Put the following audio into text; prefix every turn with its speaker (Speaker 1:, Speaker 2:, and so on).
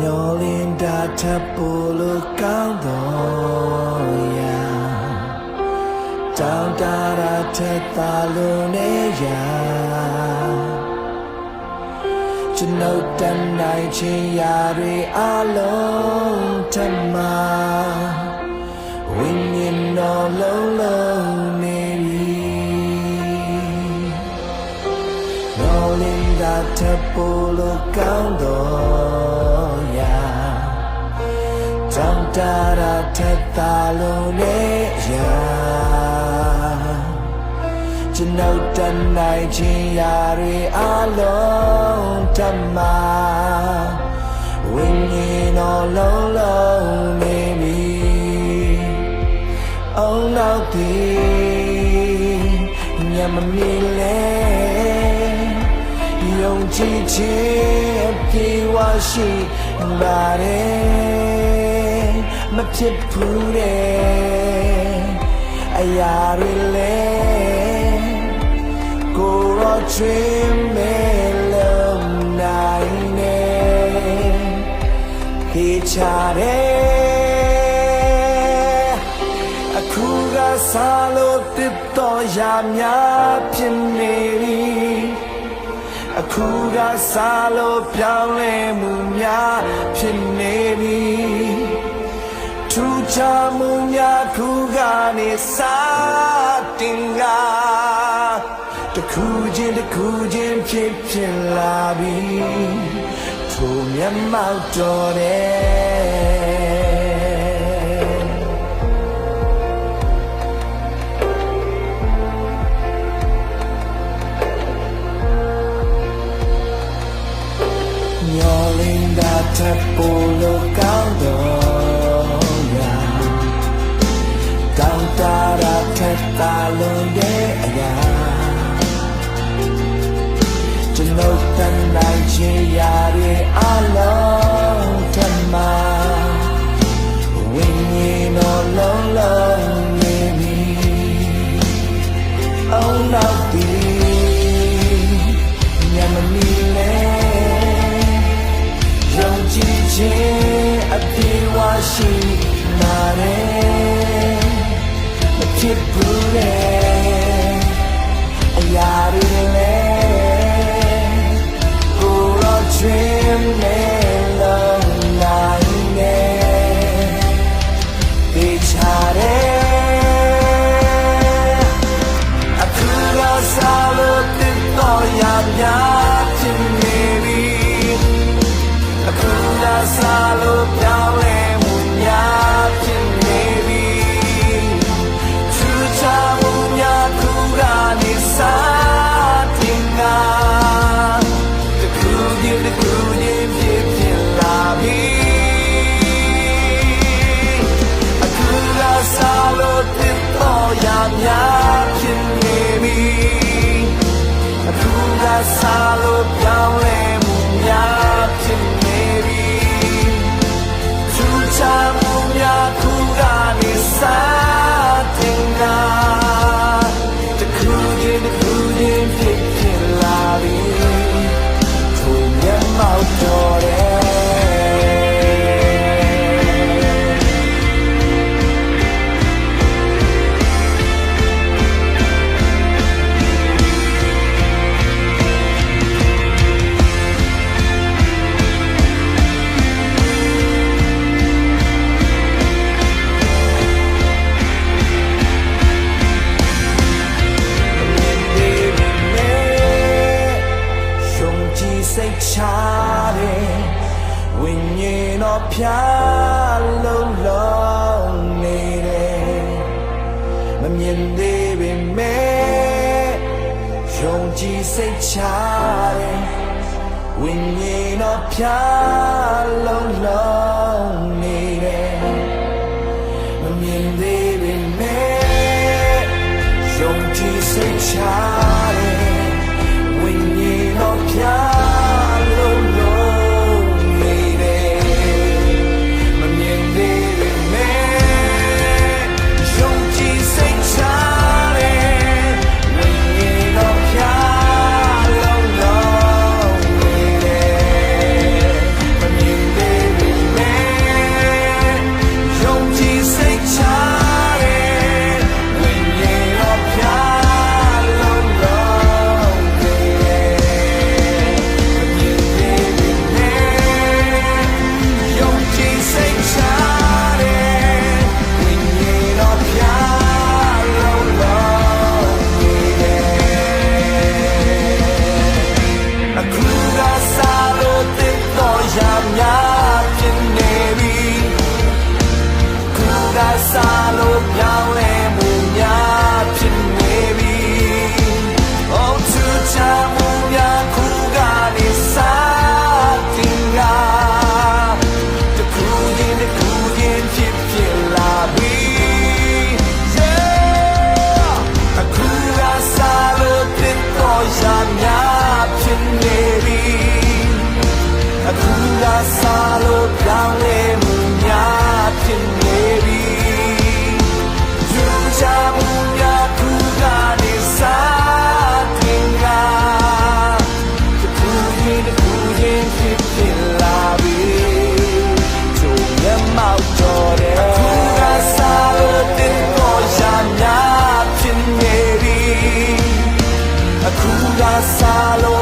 Speaker 1: လင်းတာထပ်ပို့လို့ကောင်းတော့ရာတောင်းတရာထက်သာလို့နေရာကျွန်ုပ်တန်နိုင်ချင်ရာတွေအလုံးထမဝိညာဉ်တော်လုံးလုံးနေပြီ Rolling that temple of Gandoya Tam Tara Tetalone Ya ကျွန်ုပ်တန်နိုင်ခြင်းရာတွေအလုံးတမဝိညာဉ်တော်လုံးလုံးနေပြီအုံနောက်ဒီညမမီလဲယုံကြည်ခြင်းပြေဝရှိပါတယ် မဖြစ်ဘူးတဲ့အရာတွေလဲကိုရောချွေးမဲလုံးနိုင်နေခေချတယ်အခုကစားလို့တစ်တော်ရများဖြစ်နေပြီအခုကစားလို့ပြောင်းလဲမှုများဖြစ်နေပြီ ထူးခြားမှုများခုကနေစတင်ကတခုချင်းတခုချင်းဖြစ်ဖြစ်လာပြီထိုမျက်မှောက်တော်တယ်ညော်လင်းတာတပ်ပေါ်လို့ကောင်းတော့ က် မ ရများဖြစ်နေပြီအခုကစားလို့ပြောင်းလဲ စိတ်ချတယ်ဝိညာဉ်တော်ဖြာလုံးလုံးနေတယ်မမြင်သေးပေမဲ့ယုံကြည်စိတ်ချ follow